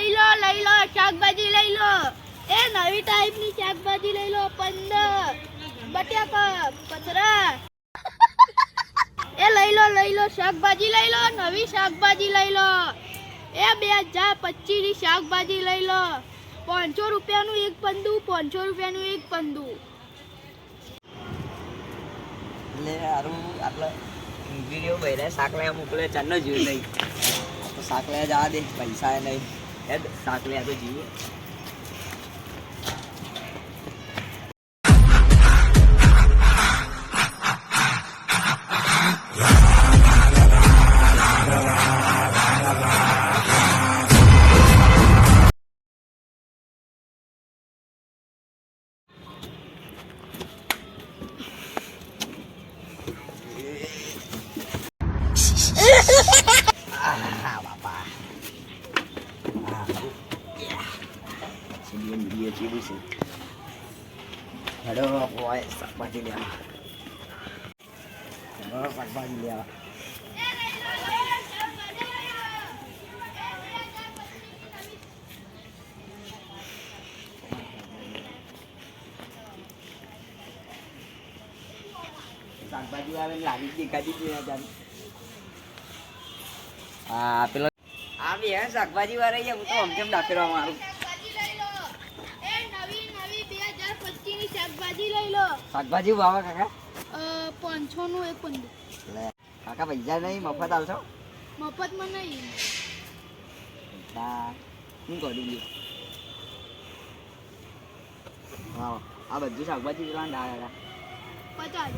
લઈ લો લઈ લો, શાકભાજી લઈ લો. એ નવી ટાઈપની શાકભાજી લઈ લો, પંદર. બટાકા, પથરા. એ લઈ લો લઈ લો, શાકભાજી લઈ લો, નવી શાકભાજી લઈ લો. એ બે હજાર પચીસની શાકભાજી લઈ લો. પાંચસો રૂપિયાનું એક પંદુ, પાંચસો રૂપિયાનું એક પંદુ. એટલે સારું આટલા વીડિયો બહેરા સાકલા મોકલે ચાલનો જોયું નહીં તો સાકલા જવા દે, પૈસા નહીં. હેડ સાકલા Ha ha Ah, સીડીએમ વીડિયો ચીડું છે હેડો હોય શાકભાજી લેવા હેડો શાકભાજી લેવા શાકભાજી આવે ને લાવી દેખાતી જ નહીં જાણ હા પેલો આ બી હે શાકભાજી વાળા છે હું તો આમ કેમ ના ફેરવા મારું શાકભાજી લઈ લો એ નવી નવી બે હજાર પચીસની શાકભાજી લઈ લો. શાકભાજી વાવા કાકા? પાંચસો નું એક પંદર કાકા પૈસા નહીં મફત આવશો મફતમાં નહીં. હું કરી દઉં હા આ બધું શાકભાજી પેલા ડાળા પચાસ.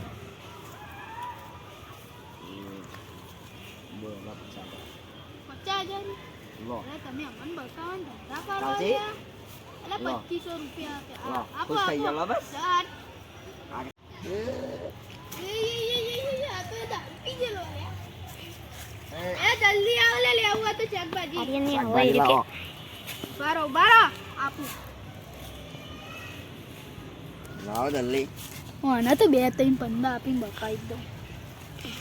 બોલો પચાસ. પચાસ હજાર? લો. તમે અમને બસાવો ને ધંધા કરો પચીસો રૂપિયા ખુશ થઈ. બસ. ચાર. આ- એ, એ, એ, એ, એ, એ, આ તો દારૂ પી ગયેલો યાર. એ. જલ્દી આવો લે લેવું હોય તો શાકભાજી. શાકભાજી બારો બારો આપું. લાવો જલ્દી. આના તો બે ત્રણ પંદા આપીને બકાઈ દઉં.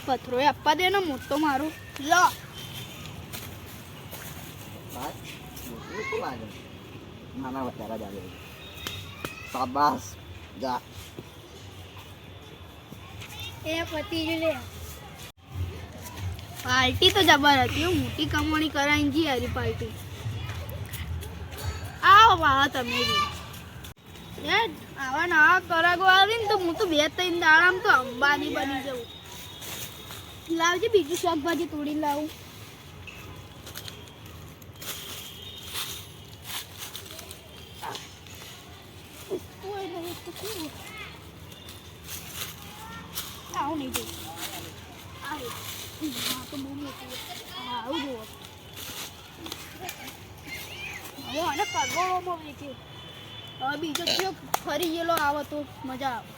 પથરો આપવા દે ને મોટો મારું. લો. લાગે? નાના વધારા જ આવે શાબાશ જા એ પતી લે. પાર્ટી તો જબર હતી મોટી કમાણી કરાઈ જી હારી પાર્ટી. આવો વાળા તમે બી. આવા નવા કરાગો આવી ને તો હું તો બે ત્રણ દાડામાં તો અંબાની બની જવું લાવજે બીજું શાકભાજી તોડી લાવું ઓય નહીં તો શું? આવું નહીં જોયું આવું હા તો બહુ મોટું હા આવું જુઓ હવે આને કરોડોમાં વેચ્યું હવે બીજો જો ફરી ગયેલો આવે તો મજા આવે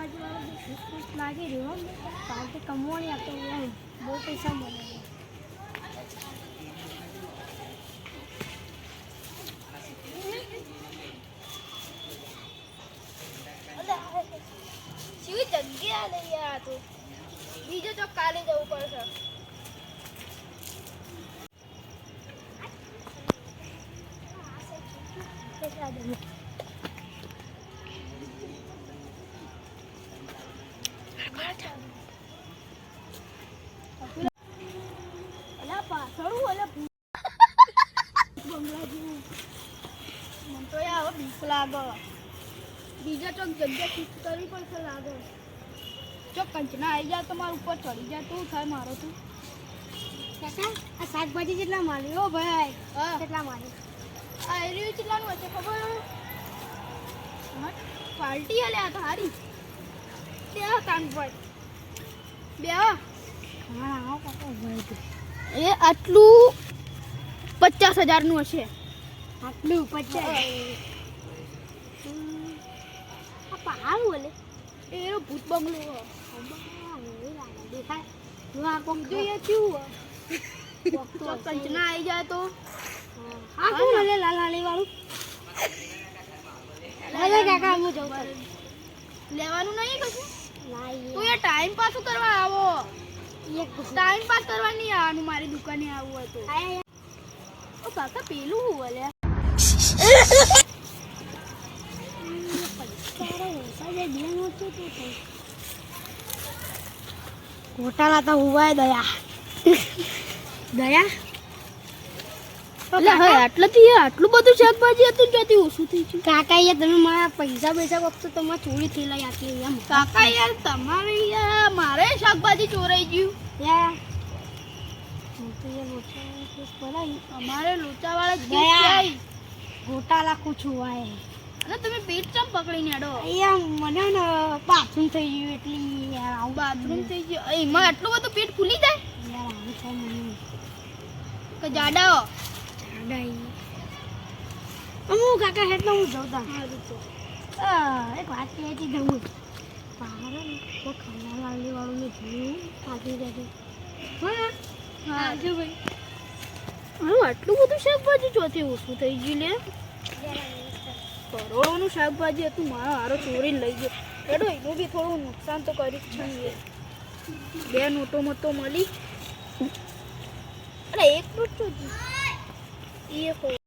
લાગી રહ્યો પાર્ટી કમવાની આપતો એમ બહુ પૈસા મળે જગ્યા લઈ યાર તો બીજો તો કાલે જવું પડશે હું અલા ભૂત બંગલા જેવું મને તો યાર હવે બીક લાગે ચોક કંચના આવી જાય તો મારા ઉપર ચડી જાય તો થાય મારો તું કાકા આ શાકભાજી જેટલા માલી ઓ ભાઈ કેટલા માલી આ રહ્યું કેટલાનું હશે ખબર પાર્ટી આલે આ તો હારી બે કાન પર બે હા. હા ભાઈ. એ આટલું પચાસ હજારનું હશે. આટલું પચાસ પહાડ બોલે એ ભૂત બંગલો હો. દેખાય આ કોક જોઈએ કેવું હો. કંચના આવી જાય તો. હા કોણ મળે લાલ હાલી વાળું અરે કાકા હું જઉં. લેવાનું નહીં કશું? ટાઈમ પાસ કરવા આવો. ટાઈમ પાસ કરવા નહીં આવવાનું, મારી દુકાને આવવું હતું. ઓ કાકા, પેલું હું અલે તારા ઓછા જે બે નોટ છે તે થઈ. ઘોટાલા તો હુવાય દયા દયા એટલે હવે આટલાથી આટલું બધું શાકભાજી હતું ત્યાંથી ઓછું થઈ ગયું. કાકા યાર તમે મારા પૈસા પૈસા વખતે તમારે ચોરી થઈ લઈ આટલી એમ કાકા યાર તમારે યાર મારે શાકભાજી ચોરાઈ ગયું. યાર અમારે લોચાવાળા જાય. ઘોટાલા કુછ હુવાય અને તમે પેટ ચમ પકડીને અડો અહીંયા મને ને બાથરૂમ થઈ ગયું એટલે આવું બાથરૂમ થઈ ગયું. એમાં આટલું બધું પેટ ફૂલી જાય? યાર આવું થાય મને. કે જાડાઓ. અમુક કાકા એટલે હું જઉં એક વાત કહી જવું પાર તો ખાના લાવલી વાળું મેં જોયું પાછી જતી હા હા. જો ભાઈ. આનું આટલું બધું શાકભાજી ચોથી ઓછું થઈ ગયું લે. કરોડોનું શાકભાજી હતું મારો હારો ચોરી લઈ ગયો. એડો એનું બી થોડું નુકસાન તો કરી જ છે. બે નોટો મતો મળી. અરે એક નોટ તો એ હો